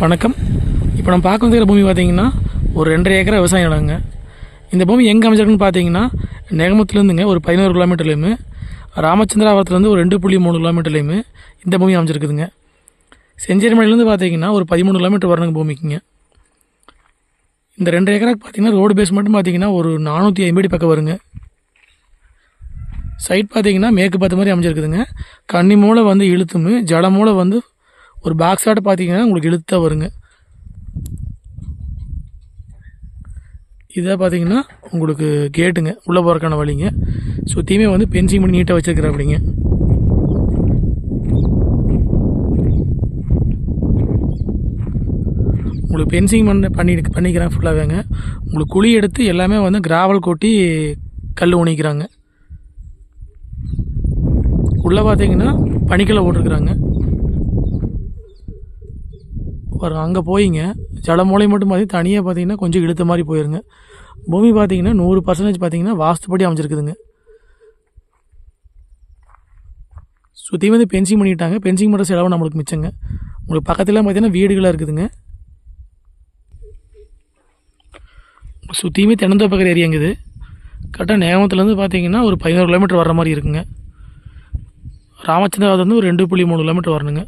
வணக்கம். இப்போ நம்ம பார்க்க வந்துக்கிற பூமி பார்த்தீங்கன்னா ஒரு ரெண்டரை ஏக்கரை விவசாயம் இடங்க இந்த பூமி எங்கே அமைஞ்சிருக்குன்னு பார்த்தீங்கன்னா நெகமத்துலேருந்துங்க ஒரு பதினோரு கிலோமீட்டர்லேயுமே ராமச்சந்திராபுரத்துலேருந்து ஒரு ரெண்டு புள்ளி மூணு கிலோமீட்டர்லேயுமே இந்த பூமி அமைஞ்சிருக்குதுங்க. செஞ்சேரிமலையிலேருந்து பார்த்தீங்கன்னா ஒரு பதிமூணு கிலோமீட்டர் வரணுங்க பூமிக்குங்க. இந்த ரெண்டு ஏக்கராக்கு பார்த்தீங்கன்னா ரோடு பேஸ் மட்டும் பார்த்தீங்கன்னா ஒரு நானூற்றி ஐம்பது பக்கம் வருங்க. சைட் பார்த்தீங்கன்னா மேற்கு பார்த்த மாதிரி அமைஞ்சிருக்குதுங்க. கன்னி மூளை வந்து இழுத்துமு ஜட மூளை வந்து ஒரு பேக் சைடு பார்த்தீங்கன்னா உங்களுக்கு இழுத்தாக வருங்க. இதை பார்த்தீங்கன்னா உங்களுக்கு கேட்டுங்க. உள்ளே போகிறக்கான வழிங்க. சுற்றியுமே வந்து பென்சிங் பண்ணி நீட்டாக வச்சுருக்குற அப்படிங்க உங்களுக்கு பென்சிங் பண்ண பண்ணி பண்ணிக்கிறேன் ஃபுல்லாகவேங்க உங்களுக்கு குழி எடுத்து எல்லாமே வந்து கிராவல் கொட்டி கல் உணிக்கிறாங்க உள்ளே பார்த்தீங்கன்னா பனிக்கலை போட்டிருக்குறாங்க. பாருங்கள் அங்கே போயிங்க. ஜல மூலையை மட்டும் பார்த்தீங்கன்னா தனியாக பார்த்தீங்கன்னா கொஞ்சம் இழுத்த மாதிரி போயிருங்க. பூமி பார்த்தீங்கன்னா நூறு பர்சன்டேஜ் பார்த்தீங்கன்னா வாஸ்துப்படி அமைஞ்சிருக்குதுங்க. சுற்றி வந்து பென்சிங் பண்ணிட்டாங்க பென்சிங் பண்ணுற செலவு நம்மளுக்கு மிச்சங்க. உங்களுக்கு பக்கத்துலாம் பார்த்தீங்கன்னா வீடுகளாக இருக்குதுங்க. சுற்றியுமே தென்னந்தோப்பக்கர் ஏரியாங்குது கரெக்டாக நேமத்துலேருந்து பார்த்தீங்கன்னா ஒரு பதினோரு கிலோமீட்டர் வர்ற மாதிரி இருக்குங்க. ராமச்சந்திராவது வந்து ஒரு ரெண்டு புள்ளி மூணு கிலோமீட்டர் வரணுங்க.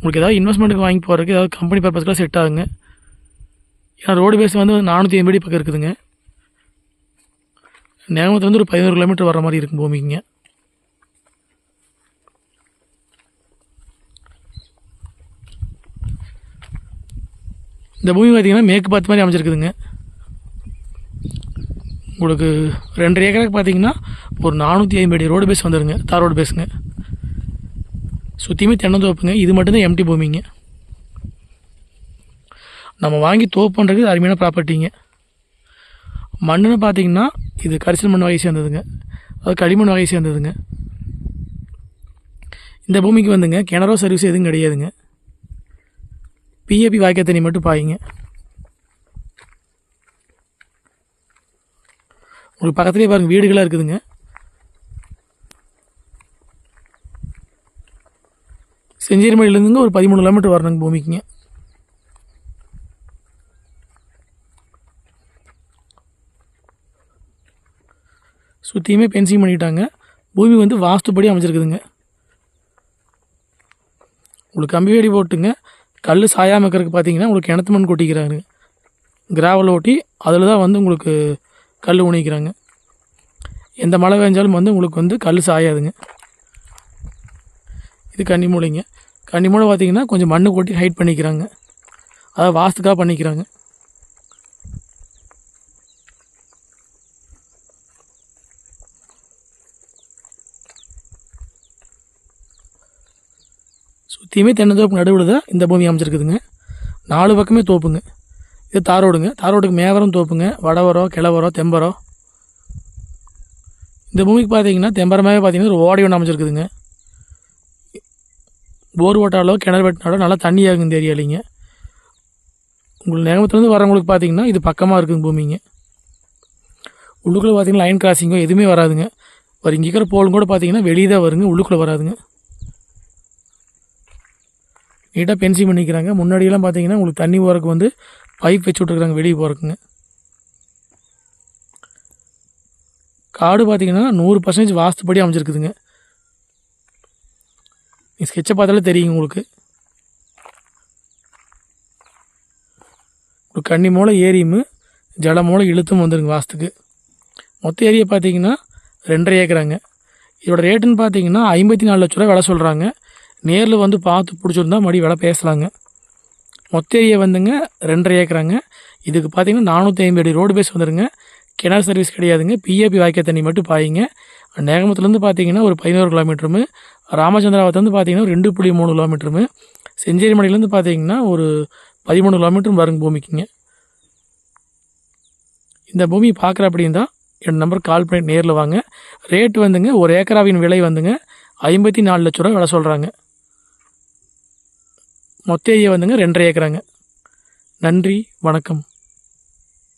உங்களுக்கு ஏதாவது இன்வெஸ்ட்மெண்ட்டுக்கு வாங்கி போகிறதுக்கு ஏதாவது கம்பெனி பர்பஸ்க்கெலாம் செட் ஆகுங்க. ஏன்னா ரோடு பேஸ் வந்து நானூற்றி ஐம்பது பக்கம் இருக்குதுங்க. நேமத்துலேருந்து வந்து ஒரு பதினோரு கிலோமீட்டர் வர மாதிரி இருக்கும் பூமிக்குங்க. இந்த பூமி பார்த்திங்கன்னா மேற்கு பார்த்து மாதிரி அமைச்சிருக்குதுங்க உங்களுக்கு ரெண்டு ஏக்கருக்கு பார்த்தீங்கன்னா ஒரு நானூற்றி ஐம்பது ரோடு பேஸ் வந்துடுங்க தார் ரோடு பேஸுங்க சுற்றியுமே தென்னந்தோப்புங்க இது மட்டும்தான் எம்டி பூமிங்க. நம்ம வாங்கி தோப்புன்றது அருமையான ப்ராப்பர்ட்டிங்க மண்ணுன்னு பார்த்தீங்கன்னா இது கரிசல் மண் வகை சேர்ந்ததுங்க. அது களிமண் வகை சேர்ந்ததுங்க. இந்த பூமிக்கு வந்துங்க கிணறோ சர்வீஸ் எதுவும் கிடையாதுங்க. பிஏபி வாய்க்கால் தண்ணி மட்டும் பாயுங்க. உங்களுக்கு பக்கத்துலேயே பாருங்கள் வீடுகளாக இருக்குதுங்க. செஞ்சேரிமலையிலேருந்துங்க ஒரு பதிமூணு கிலோமீட்டர் வரணுங்க பூமிக்குங்க. சுற்றியுமே பென்சிங் பண்ணிட்டாங்க. பூமி வந்து வாஸ்துப்படி அமைச்சிருக்குதுங்க உங்களுக்கு கம்பி வேடி போட்டுங்க. கல் சாயாமல் இருக்கிறதுக்கு பார்த்தீங்கன்னா உங்களுக்கு கிணத்து மண் கொட்டிக்கிறாங்க. கிராவல் ஓட்டி அதில் தான் வந்து உங்களுக்கு கல் உணிக்கிறாங்க. எந்த மழை பெஞ்சாலும் வந்து உங்களுக்கு வந்து கல் சாயாதுங்க. இது கன்னிமூலைங்க கன்னிமூலை பார்த்தீங்கன்னா கொஞ்சம் மண்ணு கொட்டி ஹைட் பண்ணிக்கிறாங்க. அதாவது வாஸ்துக்காக பண்ணிக்கிறாங்க. சுற்றியுமே தென்னந்தோப்பு நடுவில் தான் இந்த பூமி அமைச்சிருக்குதுங்க நாலு பக்கமே தோப்புங்க. இது தாரோடுங்க. தாரோடுக்கு மேவரம் தோப்புங்க. வடவரம் கிழவரம் தெம்பரம் இந்த பூமிக்கு பார்த்தீங்கன்னா தெம்பரமாகவே பார்த்தீங்கன்னா ஒரு ஓடை ஒன்று அமைச்சிருக்குதுங்க போர் ஓட்டாலோ கிணறு வெட்டினாலோ நல்லா தண்ணி ஆகுங்க இந்த ஏரியாலிங்க உங்களுக்கு நேமத்துலேருந்து வரவங்களுக்கு பார்த்தீங்கன்னா இது பக்கமாக இருக்குங்க பூமிங்க. உள்ளுக்குள்ளே பார்த்தீங்கன்னா லைன் கிராசிங்கோ எதுவுமே வராதுங்க. ஒரு இங்கே இருக்கிற போலும் கூட பார்த்தீங்கன்னா வெளியே தான் வருங்க உள்ளுக்குள்ளே வராதுங்க. நீட்டாக பென்சிங் பண்ணிக்கிறாங்க. முன்னாடியெல்லாம் பார்த்தீங்கன்னா உங்களுக்கு தண்ணி போகிறதுக்கு வந்து பைப் வச்சு விட்ருக்குறாங்க வெளியே போகிறக்குங்க காடு பார்த்தீங்கன்னா நூறு பர்சன்டேஜ் வாஸ்துப்படி அமைஞ்சிருக்குதுங்க. நீ ஸ்கெட்சை பார்த்தாலே தெரியும் உங்களுக்கு. ஒரு கன்னி மூளை ஏரியும் ஜல மூளை இழுத்தும் வந்துருங்க வாசத்துக்கு மொத்த ஏரியை பார்த்தீங்கன்னா ரெண்டரை ஏக்கராங்க. இதோட ரேட்டுன்னு பார்த்தீங்கன்னா ஐம்பத்தி நாலு லட்ச ரூபா விலை சொல்கிறாங்க நேரில் வந்து பார்த்து பிடிச்சிருந்தா மறுபடியும் விலை பேசலாங்க மொத்த ஏரியா வந்துங்க ரெண்டரை ஏக்கராங்க. இதுக்கு பார்த்தீங்கன்னா நானூற்றி ஐம்பது அடி ரோடு பேஸ் வந்துருங்க. கிணறு சர்வீஸ் கிடையாதுங்க. பிஏபி வாய்க்கால் தண்ணி மட்டும் பாயிங்க. நேகமத்துலேருந்து பார்த்தீங்கன்னா ஒரு பதினோரு கிலோமீட்டருமே ராமச்சந்திராவத்துலேருந்து பார்த்தீங்கன்னா ஒரு ரெண்டு புள்ளி மூணு கிலோமீட்டருமே செஞ்சேரிமலையிலேருந்து பார்த்தீங்கன்னா ஒரு பதிமூணு கிலோமீட்டரும் வருங்க பூமிக்குங்க. இந்த பூமி பார்க்குற அப்படின்னு தான் என் நம்பர் கால் பண்ணி நேரில் வாங்க. ரேட்டு வந்துங்க ஒரு ஏக்கராவின் விலை வந்துங்க. ஐம்பத்தி நாலு லட்ச ரூபா விலை சொல்கிறாங்க மொத்த ஏரியா வந்துங்க ரெண்டரை ஏக்கராங்க. நன்றி வணக்கம்.